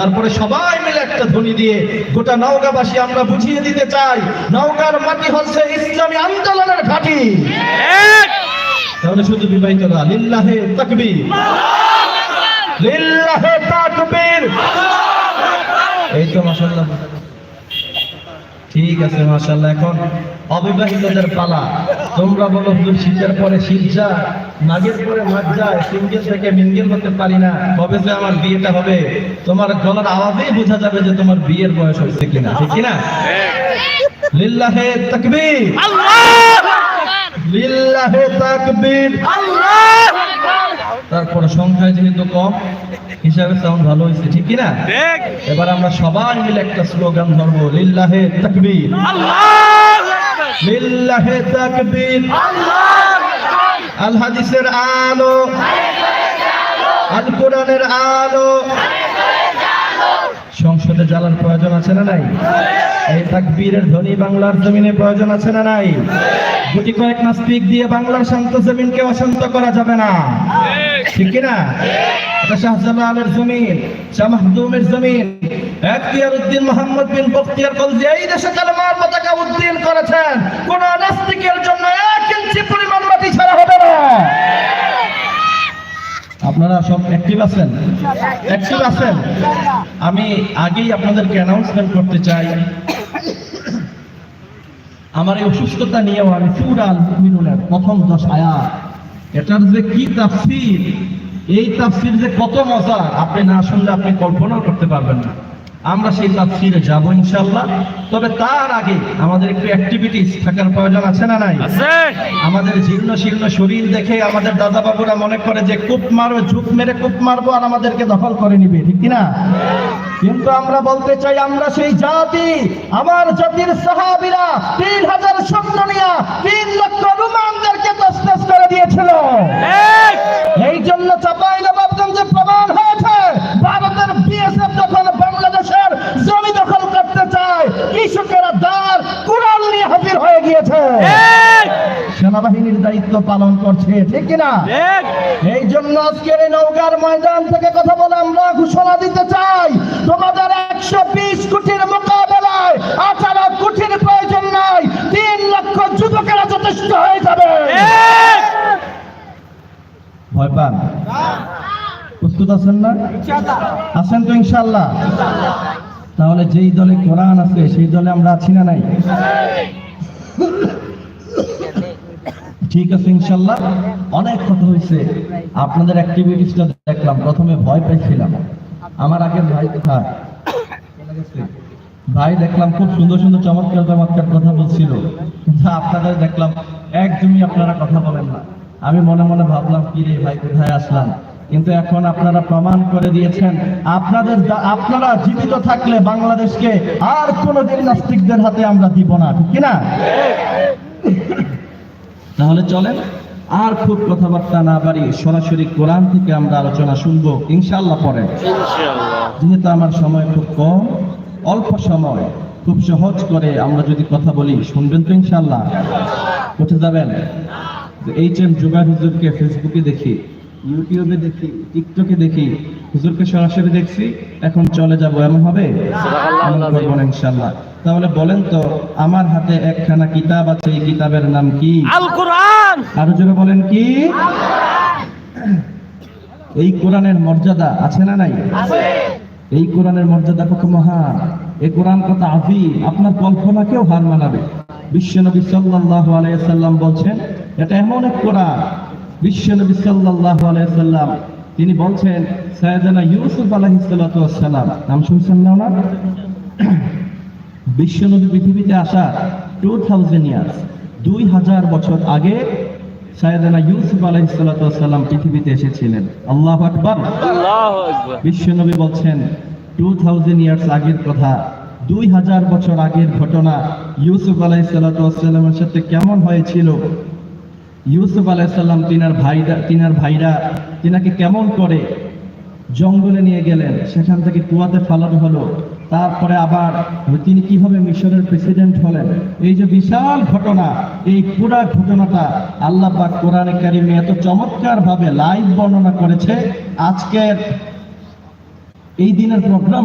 তারপরে সবাই মিলে একটা ধ্বনি দিয়ে গোটা নওগাঁবাসী আমরা বুঝিয়ে দিতে চাই নওগাঁর মাটি হচ্ছে ইসলামী আন্দোলনের ঘাঁটি। তাহলে শুধু লিল্লাহে তাকবীর। লিল্লাহে তাকবীর। এই তো মাশাআল্লাহ। ঠিক আছে মাশাআল্লাহ এখন অবিবাহিতদের পালা। তোমরা বলো হুজুর শীতের পরে শীত যায় যায় সিঙ্গেল থেকে হতে পারি না। কবে যে আমার বিয়েটা হবে। তোমার বোঝা যাবে যে তোমার বিয়ের বয়স কিনা তারপরে সংখ্যায় যেহেতু কম, হিসাবে সাউন্ড ভালো হয়েছে, ঠিক কিনা? এবার আমরা সবাই মিলে একটা স্লোগান ধরবো, লিল্লাহে তাকবীর। লিল্লাহে তাকবীর। আল হাদিসের আলো। আল কোরআনের আলো। সংসদে জ্বালার প্রয়োজন আছে না নাই? এই তাকবীরের ধ্বনি বাংলার জমিনে প্রয়োজন আছে না নাই? গুটি কয়েক নাস্তিক দিয়ে বাংলার শান্ত জমিনকে অশান্ত করা যাবে না। ঠিক কিনা? শাহজালালের জমিন, শাহ মাহদুমের জমিন। এখতিয়ার উদ্দিন মোহাম্মদ বিন বখতিয়ার কলজি এই দেশে পতাকা উদ্দিন করেছেন। কোন নাস্তিকের জন্য এক আপনারা সব অ্যাক্টিভ আছেন? অ্যাক্টিভ আছেন? আমি আগেই আপনাদেরকে অ্যানাউন্সমেন্ট করতে চাই। আমার এই অসুস্থতা নিয়েও আমি সুরাল মিনুনের প্রথম দশ আয়াত। এটার যে কি তাফসির? এই তাফসির যে কত মজা আপনি না শুনলে আপনি কল্পনাও করতে পারবেন না। আমরা সেই তাফসিরে যাব ইনশাল্লাহ তবে তার আগে আমাদের একটু অ্যাক্টিভিটিস থাকার প্রয়োজন আছে না নাই? আমাদের জীর্ণ শীর্ণ শরীর দেখে আমাদের দাদা বাবুরা মনে করে যে কূপ মারো ঝুঁক মেরে কূপ মারবো আর আমাদেরকে দখল করে নিবে ঠিক কিনা? কিন্তু আমরা বলতে চাই আমরা সেই জাতি আমার জাতির সাহাবিরা তিন হাজার সৈন্য নিয়ে তিন লক্ষ রুমানদেরকে তসতস করে দিয়েছিল। এই জন্য গিয়েছে সেনাবাহিনীর দায়িত্ব পালন করছে ঠিক কিনা? এই জন্য আজকের এই নৌকার ময়দান থেকে কথা বলে আমরা ঘোষণা দিতে চাই তোমাদের একশো বিশ কোটির মোকাবেলায় আঠারো কোটির প্রয়োজন নাই তিন লক্ষ যুবকেরা যথেষ্ট হয়ে যাবে। ভয় পান? প্রস্তুত আছেন না? আছেন তো ইনশাল্লাহ তাহলে যেই দলে কোরআন আছে সেই দলে আমরা আছি না নাই? ঠিক আছে, ইনশাল্লাহ। অনেক কথা হয়েছে। আপনাদের অ্যাক্টিভিটিসটা দেখলাম। প্রথমে ভয় পাইছিলাম। আমার আগের ভাই কোথায়? ভাই দেখলাম খুব সুন্দর সুন্দর, চমৎকার চমৎকার কথা বলছিল। কিন্তু আপনাদের দেখলাম একদমই আপনারা কথা বলেন না। আমি মনে মনে ভাবলাম কি রে ভাই, কোথায় আসলাম? কিন্তু এখন আপনারা প্রমাণ করে দিয়েছেন আপনাদের আপনারা জীবিত থাকলে বাংলাদেশকে আর কোনোদিন নাস্তিকদের হাতে আমরা দিব না ঠিক কিনা তাহলে চলেন আর খুব কথাবার্তা না বাড়ি সরাসরি কোরআন থেকে আমরা আলোচনা শুনব ইনশাল্লাহ পরে। যেহেতু আমার সময় খুব কম অল্প সময় খুব সহজ করে আমরা যদি কথা বলি শুনবেন তো ইনশাল্লাহ কোথায় যাবেন? এইচ এম জুবাই হুজুরকে ফেসবুকে দেখি। ইউটিউবে দেখি টিকটকে দেখি হুজুরকে সরাসরি দেখছি এখন চলে যাব এমন হবে? ইনশাল্লাহ তাহলে বলেন তো আমার হাতে একখানা কিতাব আছে এই কিতাবের নাম কি? আল কোরআন আরও জোরে বলেন কি? এই কোরআনের মর্যাদা আছে না নাই? এই কোরআনের মর্যাদা কত মহান এই কোরআন কত আভি আপনার কল্পনাকেও হার মানাবে। বিশ্বনবী সাল্লাল্লাহু আলাইহি সাল্লাম বলছেন এটা এমন এক কোরআন বিশ্বনবী সাল্লাল্লাহু আলাইহি সাল্লাম তিনি বলছেন সাইয়েদনা ইউসুফ আলাইহিস সালাতু সালাম। নাম শুনছেন না ওনার? বিশ্বনবী পৃথিবীতে আসা টু থাউজেন্ড ইয়ার্স দুই হাজার বছর আগে সাইয়েদনা ইউসুফ আলাইহিসসালাম পৃথিবীতে এসেছিলেন। আল্লাহ আকবার। বিশ্বনবী বলছেন টু থাউজেন্ড ইয়ার্স আগের কথা দুই হাজার বছর আগের ঘটনা ইউসুফ আলাইসাল্লামের সাথে কেমন হয়েছিল? ইউসুফ আলাইসাল্লাম তিনার ভাইরা তিনার ভাইরা তিনাকে কেমন করে জঙ্গলে নিয়ে গেলেন, সেখান থেকে কুয়াতে ফালানো হলো, তারপরে আবার তিনি কীভাবে মিশরের প্রেসিডেন্ট হলেন? এই যে বিশাল ঘটনা, এই পুরা ঘটনাটা আল্লাহ বা কোরআনে কারিমে এত চমৎকার ভাবে লাইভ বর্ণনা করেছে। আজকের এই দিনের প্রোগ্রাম